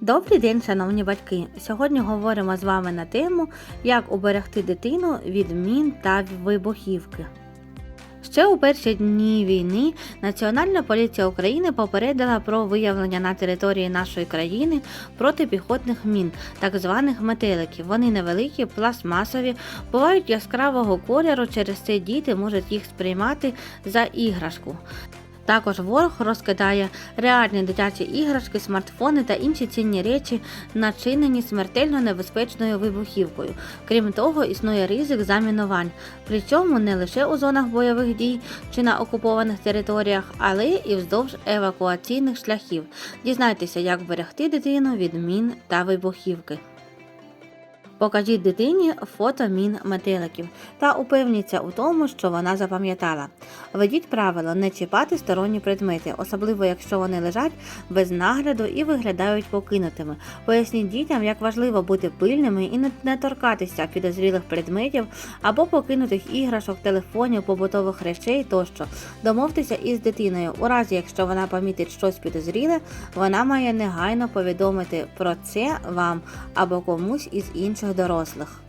Добрий день, шановні батьки! Сьогодні говоримо з вами на тему, як уберегти дитину від мін та вибухівки. Ще у перші дні війни Національна поліція України попередила про виявлення на території нашої країни протипіхотних мін, так званих метеликів. Вони невеликі, пластмасові, бувають яскравого кольору, через це діти можуть їх сприймати за іграшку. Також ворог розкидає реальні дитячі іграшки, смартфони та інші цінні речі, начинені смертельно небезпечною вибухівкою. Крім того, існує ризик замінувань, причому не лише у зонах бойових дій чи на окупованих територіях, але і вздовж евакуаційних шляхів. Дізнайтеся, як берегти дитину від мін та вибухівки. Покажіть дитині фото мін метеликів та упевніться у тому, що вона запам'ятала. Введіть правило не чіпати сторонні предмети, особливо якщо вони лежать без нагляду і виглядають покинутими. Поясніть дітям, як важливо бути пильними і не торкатися підозрілих предметів або покинутих іграшок, телефонів, побутових речей тощо. Домовтеся із дитиною. У разі, якщо вона помітить щось підозріле, вона має негайно повідомити про це вам або комусь із інших дорослих.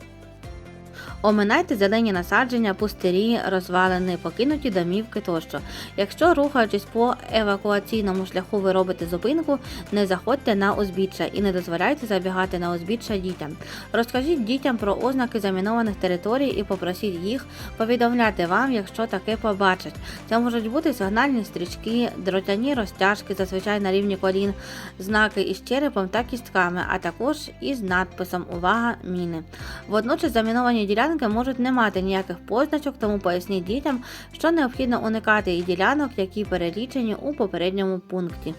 Оминайте зелені насадження, пустирі, розвалини, покинуті домівки тощо. Якщо рухаючись по евакуаційному шляху, ви робите зупинку, не заходьте на узбіччя і не дозволяйте забігати на узбіччя дітям. Розкажіть дітям про ознаки замінованих територій і попросіть їх повідомляти вам, якщо таке побачать. Це можуть бути сигнальні стрічки, дротяні розтяжки, зазвичай на рівні колін, знаки із черепом та кістками, а також із надписом Увага! Міни. Водночас заміновані ділянки можуть не мати ніяких позначок, тому поясніть дітям, що необхідно уникати і ділянок, які перелічені у попередньому пункті.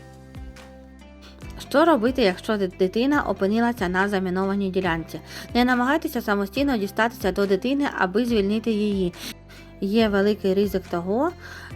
Що робити, якщо дитина опинилася на замінованій ділянці? Не намагайтеся самостійно дістатися до дитини, аби звільнити її. Є великий ризик того,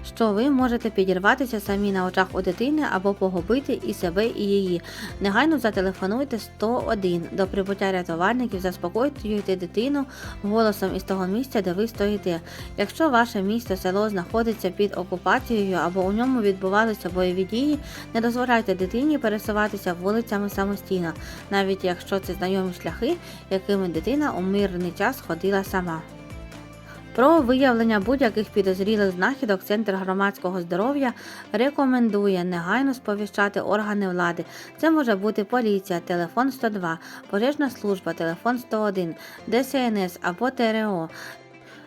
що ви можете підірватися самі на очах у дитини або погубити і себе, і її. Негайно зателефонуйте 101 до прибуття рятувальників, заспокоюйте дитину голосом із того місця, де ви стоїте. Якщо ваше місто, село знаходиться під окупацією або у ньому відбувалися бойові дії, не дозволяйте дитині пересуватися вулицями самостійно, навіть якщо це знайомі шляхи, якими дитина у мирний час ходила сама. Про виявлення будь-яких підозрілих знахідок Центр громадського здоров'я рекомендує негайно сповіщати органи влади. Це може бути поліція, телефон 102, пожежна служба, телефон 101, ДСНС або ТРО.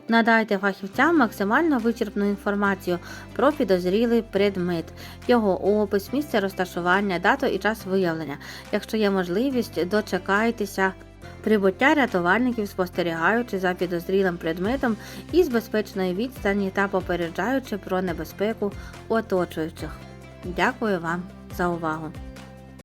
Надайте фахівцям максимально вичерпну інформацію про підозрілий предмет, його опис, місце розташування, дату і час виявлення. Якщо є можливість, дочекайтеся прибуття рятувальників, спостерігаючи за підозрілим предметом із безпечної відстані та попереджаючи про небезпеку оточуючих. Дякую вам за увагу!